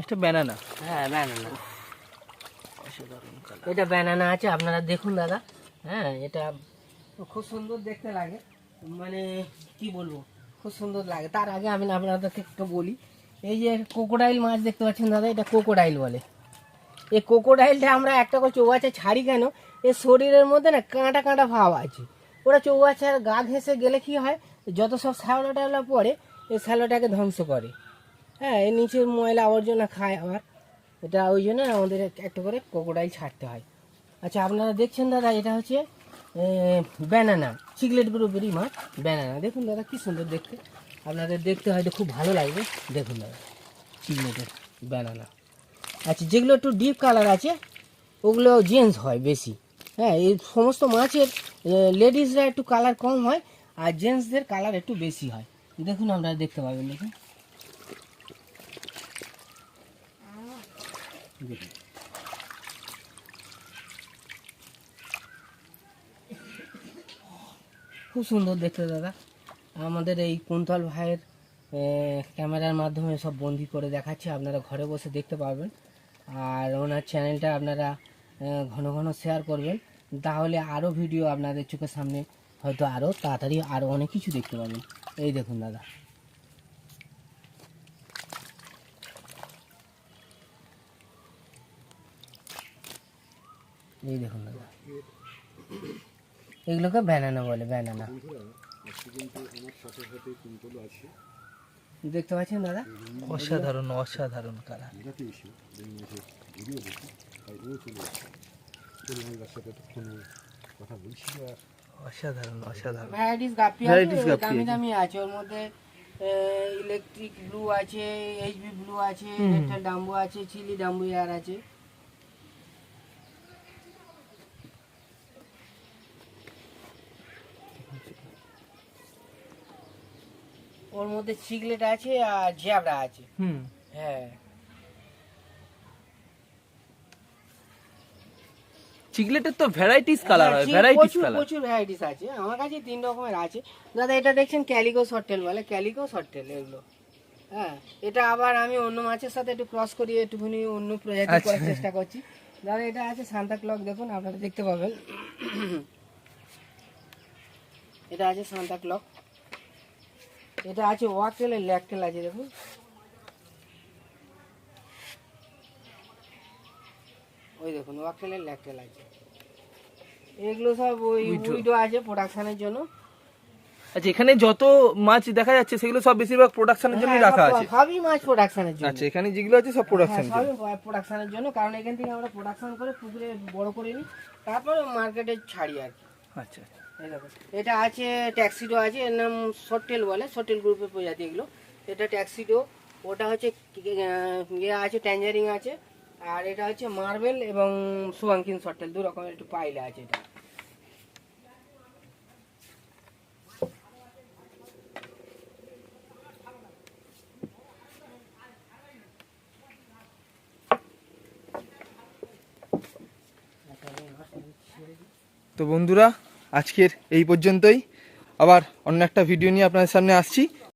এটা ব্যানানা হ্যাঁ ব্যানানা এটা ব্যানানা আছে, আপনারা দেখুন দাদা। হ্যাঁ এটা খুব সুন্দর দেখতে লাগে। মানে কি বলব, খুব সুন্দর লাগে। তার আগে আমি আপনাদেরকে একটু বলি, এই যে কোকোডাইল মাছ দেখতে পাচ্ছেন দাদা, এটা কোকোডাইল বলে। এই কোকোডাইলটা আমরা একটা করে চৌবাচ্চা ছাড়ি কেন? এর শরীরের মধ্যে না কাঁটা কাঁটা ভাব আছে। ওরা চৌবাচ্চার গা ঘেঁষে গেলে কি হয়, যত সব শ্যাওলা ট্যাওলা পড়ে এই শ্যাওলাটাকে ধ্বংস করে। হ্যাঁ এর নিচের ময়লা আবর্জনা খায় আবার। এটা ওই জন্য আমাদের একটা করে কোকোডাইল ছাড়তে হয়। আচ্ছা আপনারা দেখছেন দাদা, এটা হচ্ছে ব্যানানা চিকলেট গ্রুপেরই মাছ ব্যানানা। দেখুন দাদা, কি সুন্দর দেখতে। আপনাদের দেখতে হয়তো খুব ভালো লাগবে। দেখুন দাদা চিকলেটের ব্যানানা। আচ্ছা যেগুলো একটু ডিপ কালার আছে ওগুলো জেন্টস হয় বেশি। হ্যাঁ এই সমস্ত মাছের লেডিসরা একটু কালার কম হয়, আর জেন্টসদের কালার একটু বেশি হয়। দেখুন, আপনারা দেখতে পাবেন, দেখুন। খুব সুন্দর দেখতে দাদা। আমাদের এই কুন্তল ভাইয়ের ক্যামেরার মাধ্যমে সব বন্দি করে দেখাচ্ছে, আপনারা ঘরে বসে দেখতে পাবেন আর ওনার চ্যানেলটা আপনারা ঘন ঘন শেয়ার করবেন। তাহলে আরও ভিডিও আপনাদের চোখের সামনে হয়তো আরও তাড়াতাড়ি আরও অনেক কিছু দেখতে পাবেন। এই দেখুন দাদা। এই দেখুন দাদা। এগুলোকে ব্যানানা বলে ব্যানানা দেখতে পাচ্ছেন দাদা? অসাধারণ অসাধারণ কালার অসাধারণ অসাধারণ। ভ্যারাইটিস দামি দামি আছে। ওর মধ্যে ইলেকট্রিক ব্লু আছে এইচবি ব্লু আছে ডাম্বু আছে চিলি ডাম্বু এয়ার আছে। ওর মধ্যে চিকলেট আছে আর জ্যাবরা আছে। হুম। হ্যাঁ। চিকলেটের তো ভ্যারাইটিস কালার হয় ভ্যারাইটিস কালার প্রচুর ভ্যারাইটিস আছে। আমার কাছে তিন রকমের আছে। দাদা এটা দেখছেন ক্যালিকো শর্টেল বলে ক্যালিকো শর্টেল এগুলো। হ্যাঁ এটা আবার আমি অন্য মাছের সাথে একটু ক্রস করিয়ে একটুখানি অন্য প্রজাতি আচ্ছা। করার চেষ্টা করছি। দাদা এটা আছে সান্তা ক্লক দেখুন আপনারা দেখতে পাবেন। এটা আছে সান্তা ক্লক এটা আছে ওয়াকটেলের ল্যাকটেল আছে দেখুন। ওই দেখুন ওয়াকটেলের ল্যাকটেল আছে। এগুলো সব ওই উইডো। আছে প্রোডাকশনের জন্য। আচ্ছা এখানে যত মাছ দেখা যাচ্ছে সেগুলো সব বেশিরভাগ প্রোডাকশনের জন্য হ্যাঁ, রাখা আছে। সবই মাছ প্রোডাকশনের জন্য। আচ্ছা এখানে যেগুলো আছে সব প্রোডাকশন হ্যাঁ, সবই প্রোডাকশনের জন্য কারণ এখান থেকে আমরা প্রোডাকশন করে পুকুরে বড় করে নিই। তারপর মার্কেটে ছাড়ি আর কি। আচ্ছা এই দেখো এটা আছে ট্যাক্সিডো আছে এর নাম সটেল বলে সটেল গ্রুপের প্রজাতি এগুলো। এটা ট্যাক্সিডো ওটা হচ্ছে ইয়ে আছে ট্যাঞ্জারিং আছে আর এটা হচ্ছে মার্বেল এবং সুয়াঙ্কিন সটেল দু রকমের একটু পাইলে আছে এটা। তো বন্ধুরা আজকের এই পর্যন্তই। আবার অন্য একটা ভিডিও নিয়ে আপনাদের সামনে আসছি।